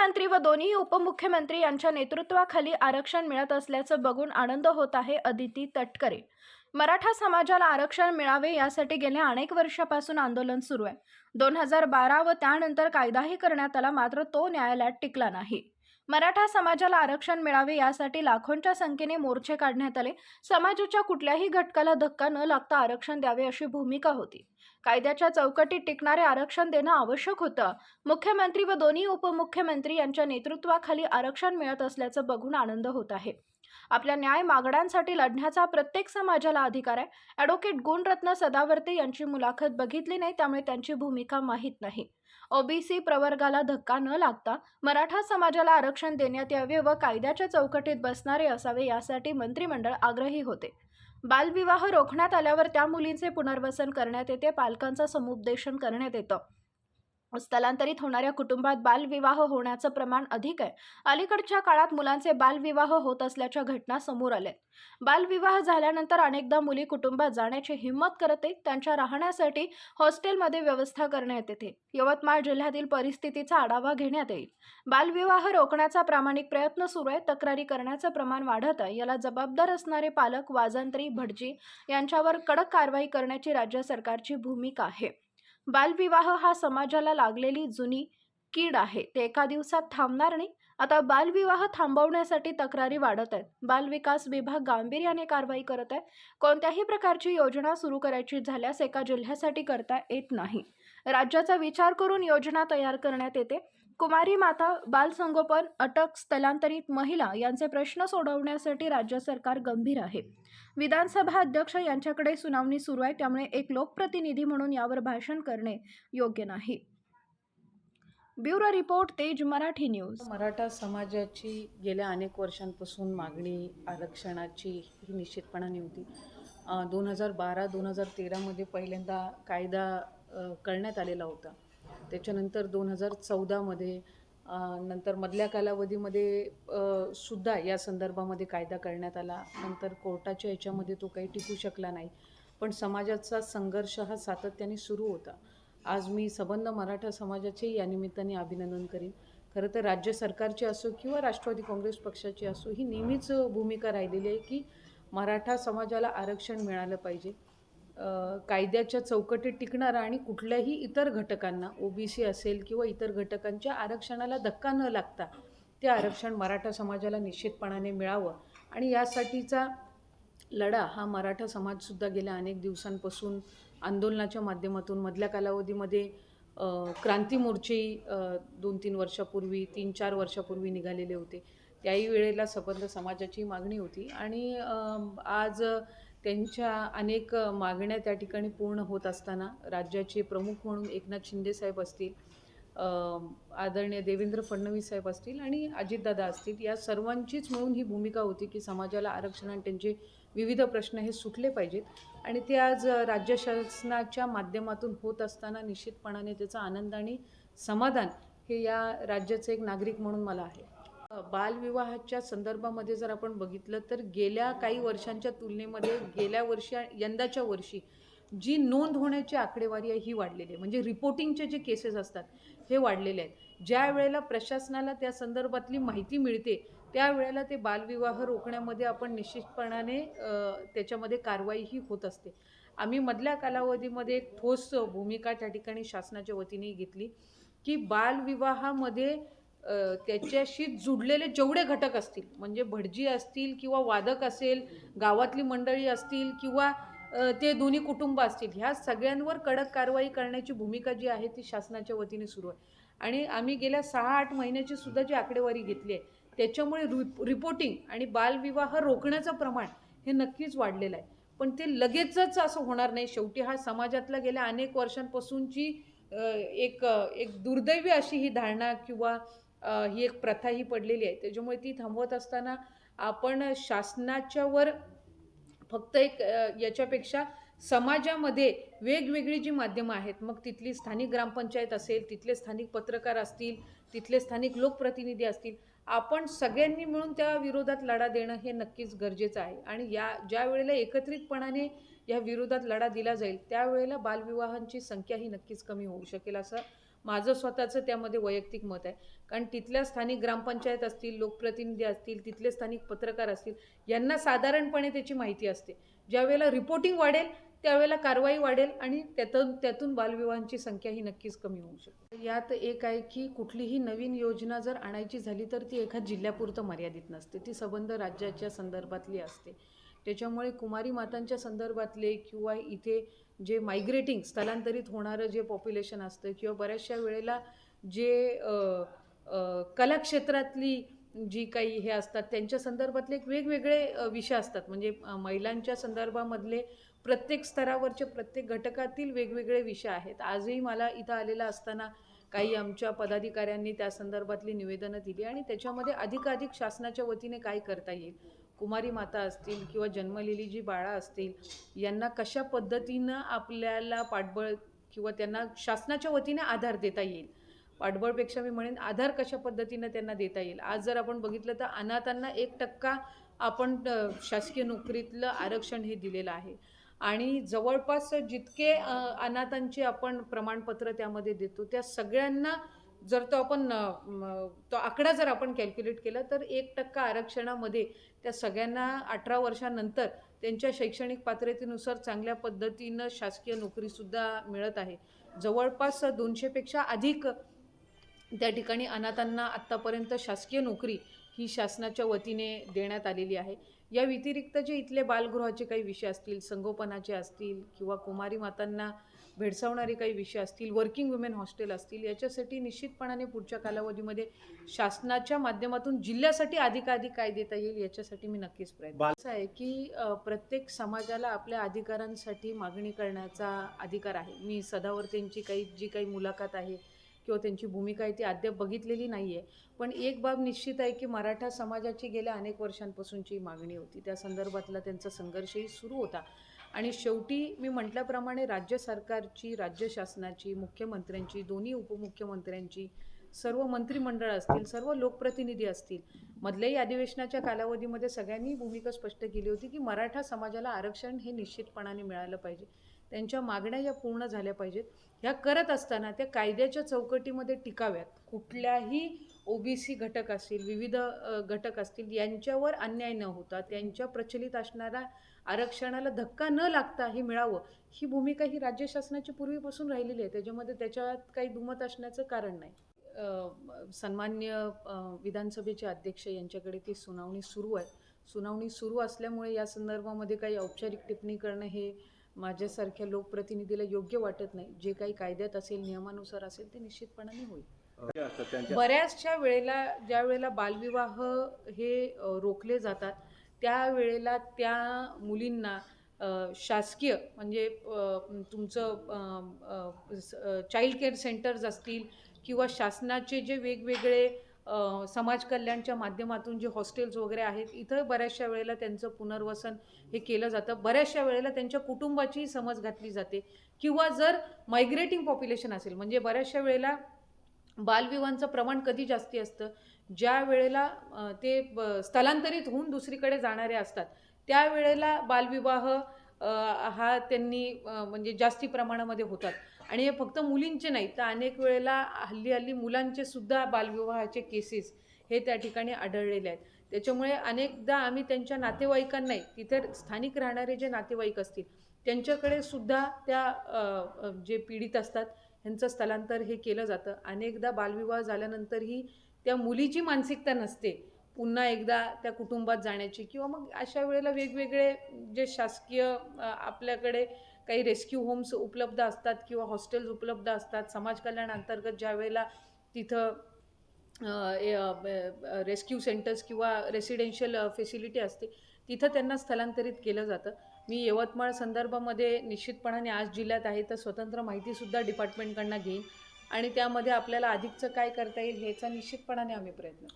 मुख्यमंत्री व दोन्ही उपमुख्यमंत्री यांच्या नेतृत्वाखाली आरक्षण मिळत असल्याचं बघून आनंद होत आहे अदिती तटकरे. मराठा समाजाला आरक्षण मिळावे यासाठी गेल्या अनेक वर्षापासून आंदोलन सुरू आहे. दोन हजार बारा व त्यानंतर कायदाही करण्यात आला मात्र तो न्यायालयात टिकला नाही. मराठा समाजाला आरक्षण मिळावे यासाठी लाखोंच्या संख्येने मोर्चे काढण्यात आले. समाजाच्या कुठल्याही घटकाला धक्का न लागता आरक्षण द्यावे अशी भूमिका होती. कायद्याच्या चौकटीत टिकणारे आरक्षण देणं आवश्यक होतं. मुख्यमंत्री व दोन्ही उपमुख्यमंत्री यांच्या नेतृत्वाखाली आरक्षण मिळत असल्याचं बघून आनंद होत आहे. आपल्या न्याय मागण्यांसाठी लढण्याचा प्रत्येक समाजाला अधिकार आहे. ॲडव्होकेट गुणरत्न सदावर्ते यांची मुलाखत बघितली नाही त्यामुळे त्यांची भूमिका माहीत नाही. ओबीसी प्रवर्गाला धक्का न लागता मराठा समाजाला आरक्षण देण्यात यावे व कायद्याच्या चौकटीत बसणारे असावे यासाठी मंत्रिमंडळ आग्रही होते. बालविवाह रोखण्यात आल्यावर त्या मुलींचे पुनर्वसन करण्यात येते पालकांचं समुपदेशन करण्यात येतं. स्थलांतरित होणाऱ्या कुटुंबात बालविवाह होण्याचं प्रमाण अधिक आहे. अलीकडच्या काळात मुलांचे बालविवाह होत असल्याच्या घटना समोर आल्या बालविवाह झाल्यानंतर अनेकदा मुली कुटुंबात जाण्याची हिंमत करते त्यांच्या राहण्यासाठी हॉस्टेलमध्ये व्यवस्था करण्यात येते. यवतमाळ जिल्ह्यातील परिस्थितीचा आढावा घेण्यात येईल. बालविवाह रोखण्याचा प्रामाणिक प्रयत्न सुरू आहे तक्रारी करण्याचं प्रमाण वाढत आहे. याला जबाबदार असणारे पालक वाजंत्री भटजी यांच्यावर कडक कारवाई करण्याची राज्य सरकारची भूमिका आहे. बालविवाह हा समाजाला लागलेली जुनी कीड आहे. ते एका दिवसात थांबणार नाही. आता बालविवाह थांबवण्यासाठी तक्रारी वाढत आहेत. बालविकास विभाग गांभीर्याने कारवाई करत आहे. कोणत्याही प्रकारची योजना सुरू करायची झाल्यास एका जिल्ह्यासाठी करता येत नाही. राज्याचा विचार करून योजना तयार करण्यात येते. कुमारी माता बालसंगोपन अटक स्थलांतरित महिला यांचे प्रश्न सोडवण्यासाठी राज्य सरकार गंभीर आहे. विधानसभा अध्यक्ष यांच्याकडे सुनावणी सुरू आहे त्यामुळे एक लोकप्रतिनिधी म्हणून यावर भाषण करणे योग्य नाही. ब्युरो रिपोर्ट तेज मराठी न्यूज. मराठा समाजाची गेल्या अनेक वर्षांपासून मागणी आरक्षणाची ही निश्चितपणाने होती दोन हजार बारा दोन हजार तेरामध्ये पहिल्यांदा कायदा करण्यात आलेला होता. त्याच्यानंतर दोन हजार चौदामध्ये नंतर मधल्या कालावधीमध्ये सुद्धा या संदर्भामध्ये कायदा करण्यात आला. नंतर कोर्टाच्या याच्यामध्ये तो काही टिकू शकला नाही. पण समाजाचा संघर्ष हा सातत्याने सुरू होता. आज मी सबंध मराठा समाजाचे या निमित्ताने अभिनंदन करीन. खरं तर राज्य सरकारची असो किंवा राष्ट्रवादी काँग्रेस पक्षाची असो ही नेहमीच भूमिका राहिलेली आहे की मराठा समाजाला आरक्षण मिळालं पाहिजे. कायद्याच्या चौकटीत टिकणारा आणि कुठल्याही इतर घटकांना ओबीसी असेल किंवा इतर घटकांच्या आरक्षणाला धक्का न लागता ते आरक्षण मराठा समाजाला निश्चितपणाने मिळावं. आणि यासाठीचा लढा हा मराठा समाजसुद्धा गेल्या अनेक दिवसांपासून आंदोलनाच्या माध्यमातून मधल्या कालावधीमध्ये क्रांती मोर्चे दोन तीन वर्षापूर्वी तीन चार वर्षापूर्वी निघालेले होते. त्याही वेळेला सबंध समाजाची मागणी होती. आणि आज त्यांच्या अनेक मागण्या त्या ठिकाणी पूर्ण होत असताना राज्याचे प्रमुख म्हणून एकनाथ शिंदे साहेब असतील आदरणीय देवेंद्र फडणवीस साहेब असतील आणि अजितदादा असतील या सर्वांचीच मिळून ही भूमिका होती की समाजाला आरक्षण आणि त्यांचे विविध प्रश्न हे सुटले पाहिजेत. आणि ते आज राज्य शासनाच्या माध्यमातून होत असताना निश्चितपणाने त्याचा आनंद आणि समाधान हे या राज्याचं एक नागरिक म्हणून मला आहे. बालविवाहाच्या संदर्भामध्ये जर आपण बघितलं तर गेल्या काही वर्षांच्या तुलनेमध्ये गेल्या वर्षी यंदाच्या वर्षी जी नोंद होण्याची आकडेवारी आहे ही वाढलेली आहे. म्हणजे रिपोर्टिंगचे जे केसेस असतात हे वाढलेले आहेत. ज्या वेळेला प्रशासनाला त्या संदर्भातली माहिती मिळते त्यावेळेला ते बालविवाह रोखण्यामध्ये आपण निश्चितपणाने त्याच्यामध्ये कारवाई ही होत असते. आम्ही मधल्या कालावधीमध्ये एक ठोस भूमिका त्या ठिकाणी शासनाच्या वतीने घेतली की बालविवाहामध्ये त्याच्याशी जुडलेले जेवढे घटक असतील म्हणजे भटजी असतील किंवा वादक असेल गावातली मंडळी असतील किंवा ते दोन्ही कुटुंब असतील ह्या सगळ्यांवर कडक कारवाई करण्याची भूमिका जी आहे ती शासनाच्या वतीने सुरू आहे. आणि आम्ही गेल्या सहा आठ महिन्याची सुद्धा जी आकडेवारी घेतली आहे त्याच्यामुळे रिप रिपोर्टिंग आणि बालविवाह रोखण्याचं प्रमाण हे नक्कीच वाढलेलं आहे. पण ते लगेचच असं होणार नाही. शेवटी हा समाजातला गेल्या अनेक वर्षांपासूनची एक एक दुर्दैवी अशी ही धारणा किंवा ही एक प्रथा ही पडलेली आहे. त्याच्यामुळे ती थांबवत असताना आपण शासनाच्यावर फक्त एक याच्यापेक्षा समाजामध्ये वेगवेगळी जी माध्यमं आहेत मग तिथली स्थानिक ग्रामपंचायत असेल तिथले स्थानिक पत्रकार असतील तिथले स्थानिक लोकप्रतिनिधी असतील आपण सगळ्यांनी मिळून त्या विरोधात लढा देणं हे नक्कीच गरजेचं आहे. आणि या ज्या वेळेला एकत्रितपणाने या विरोधात लढा दिला जाईल त्यावेळेला बालविवाहांची संख्या ही नक्कीच कमी होऊ शकेल असं माझं स्वतःचं त्यामध्ये वैयक्तिक मत आहे. कारण तिथल्या स्थानिक ग्रामपंचायत असतील लोकप्रतिनिधी असतील तिथले स्थानिक पत्रकार असतील यांना साधारणपणे त्याची माहिती असते. ज्यावेळेला रिपोर्टिंग वाढेल त्यावेळेला कारवाई वाढेल आणि त्यातून त्यातून बालविवाहांची संख्या ही नक्कीच कमी होऊ शकते. यात एक आहे की कुठलीही नवीन योजना जर आणायची झाली तर ती एखाद जिल्ह्यापुरतं मर्यादित नसते. ती संबंध राज्याच्या संदर्भातली असते. त्याच्यामुळे कुमारी मातांच्या संदर्भातले किंवा इथे जे मायग्रेटिंग स्थलांतरित होणारं जे पॉप्युलेशन असतं किंवा बऱ्याचशा वेळेला जे कलाक्षेत्रातली जी काही हे असतात त्यांच्या संदर्भातले एक वेगवेगळे विषय असतात. म्हणजे महिलांच्या संदर्भामधले प्रत्येक स्तरावरचे प्रत्येक घटकातील वेगवेगळे विषय आहेत. आजही मला इथं आलेला असताना काही आमच्या पदाधिकाऱ्यांनी त्या संदर्भातली निवेदनं दिली आणि त्याच्यामध्ये अधिकाधिक शासनाच्या वतीने काय करता येईल कुमारी माता असतील किंवा जन्मलेली जी बाळा असतील यांना कशा पद्धतीनं आपल्याला पाठबळ किंवा त्यांना शासनाच्या वतीने आधार देता येईल? पाठबळपेक्षा मी म्हणेन आधार कशा पद्धतीनं त्यांना देता येईल? आज जर आपण बघितलं तर अनाथांना एक टक्का आपण शासकीय नोकरीतलं आरक्षण हे दिलेलं आहे. आणि जवळपास जितके अनाथांचे आपण प्रमाणपत्र त्यामध्ये देतो त्या सगळ्यांना जर तो आपण तो आकडा जर आपण कॅल्क्युलेट केला तर एक टक्का आरक्षणामध्ये त्या सगळ्यांना अठरा वर्षानंतर त्यांच्या शैक्षणिक पात्रतेनुसार चांगल्या पद्धतीनं शासकीय नोकरीसुद्धा मिळत आहे. जवळपास दोनशेपेक्षा अधिक त्या ठिकाणी अनाथांना आत्तापर्यंत शासकीय नोकरी ही शासनाच्या वतीने देण्यात आलेली आहे. या व्यतिरिक्त जे इथले बालगृहाचे काही विषय असतील संगोपनाचे असतील किंवा कुमारी मातांना भेडसावणारे काही विषय असतील वर्किंग वुमेन हॉस्टेल असतील याच्यासाठी निश्चितपणाने पुढच्या कालावधीमध्ये शासनाच्या माध्यमातून जिल्ह्यासाठी अधिकाधिक काय देता येईल याच्यासाठी मी नक्कीच प्रयत्न असं आहे की प्रत्येक समाजाला आपल्या अधिकारांसाठी मागणी करण्याचा अधिकार आहे. मी सदावर्तेंची काही जी काही मुलाखत आहे किंवा त्यांची भूमिका आहे ती अद्याप बघितलेली नाही आहे पण एक बाब निश्चित आहे की मराठा समाजाची गेल्या अनेक वर्षांपासूनची मागणी होती. त्या संदर्भातला त्यांचा संघर्षही सुरू होता. आणि शेवटी मी म्हटल्याप्रमाणे राज्य सरकारची राज्य शासनाची मुख्यमंत्र्यांची दोन्ही उपमुख्यमंत्र्यांची सर्व मंत्रिमंडळ असतील सर्व लोकप्रतिनिधी असतील मधल्याही अधिवेशनाच्या कालावधीमध्ये सगळ्यांनी भूमिका स्पष्ट केली होती की मराठा समाजाला आरक्षण हे निश्चितपणाने मिळालं पाहिजे. त्यांच्या मागण्या या पूर्ण झाल्या पाहिजेत. ह्या करत असताना त्या कायद्याच्या चौकटीमध्ये टिकाव्यात. कुठल्याही ओबीसी घटक असतील विविध घटक असतील यांच्यावर अन्याय न होता त्यांच्या प्रचलित असणाऱ्या आरक्षणाला धक्का न लागता हे मिळावं ही भूमिका ही राज्य शासनाची पूर्वीपासून राहिलेली आहे. त्याच्यामध्ये त्याच्यात काही दुमत असण्याचं कारण नाही. सन्मान्य विधानसभेचे अध्यक्ष यांच्याकडे ती सुनावणी सुरू आहे. सुनावणी सुरू असल्यामुळे या संदर्भामध्ये काही औपचारिक टिप्पणी करणं हे माझ्यासारख्या लोकप्रतिनिधीला योग्य वाटत नाही. जे काही कायद्यात असेल नियमानुसार असेल ते निश्चितपणाने होईल. बऱ्याचशा वेळेला ज्या वेळेला बालविवाह हे रोखले जातात त्यावेळेला त्या मुलींना शासकीय म्हणजे तुमचं चाइल्ड केअर सेंटर्स असतील किंवा शासनाचे जे वेगवेगळे समाज कल्याणच्या माध्यमातून जे हॉस्टेल्स वगैरे आहेत इथं बऱ्याचशा वेळेला त्यांचं पुनर्वसन हे केलं जातं. बऱ्याचशा वेळेला त्यांच्या कुटुंबाची समज घातली जाते. किंवा जर मायग्रेटिंग पॉप्युलेशन असेल म्हणजे बऱ्याचशा वेळेला बालविवाहांचं प्रमाण कधी जास्ती असतं ज्या वेळेला ते ब- स्थलांतरित होऊन दुसरीकडे जाणारे असतात त्यावेळेला बालविवाह हा त्यांनी म्हणजे जास्ती प्रमाणामध्ये होतात. आणि हे फक्त मुलींचे नाही तर अनेक वेळेला हल्ली हल्ली मुलांचे सुद्धा बालविवाहाचे केसेस हे त्या ठिकाणी आढळलेले आहेत. त्याच्यामुळे अनेकदा आम्ही त्यांच्या नातेवाईकांनाही तिथे स्थानिक राहणारे जे नातेवाईक असतील त्यांच्याकडे सुद्धा त्या जे पीडित असतात ह्यांचं स्थलांतर हे केलं जातं. अनेकदा बालविवाह झाल्यानंतरही त्या मुलीची मानसिकता नसते. पुन्हा एकदा त्या कुटुंबात जाण्याची किंवा मग अशा वेळेला वेगवेगळे जे शासकीय आपल्याकडे काही रेस्क्यू होम्स उपलब्ध असतात किंवा हॉस्टेल्स उपलब्ध असतात. समाज कल्याण अंतर्गत ज्या वेळेला तिथं रेस्क्यू सेंटर्स किंवा रेसिडेन्शियल फेसिलिटी असते तिथं त्यांना स्थलांतरित केलं जातं. मी यवतमाळ संदर्भामध्ये निश्चितपणाने आज जिल्ह्यात आहे तर स्वतंत्र माहितीसुद्धा डिपार्टमेंटकडनं घेईन आणि त्यामध्ये आपल्याला अधिकचं काय करता येईल ह्याचा निश्चितपणाने आम्ही प्रयत्न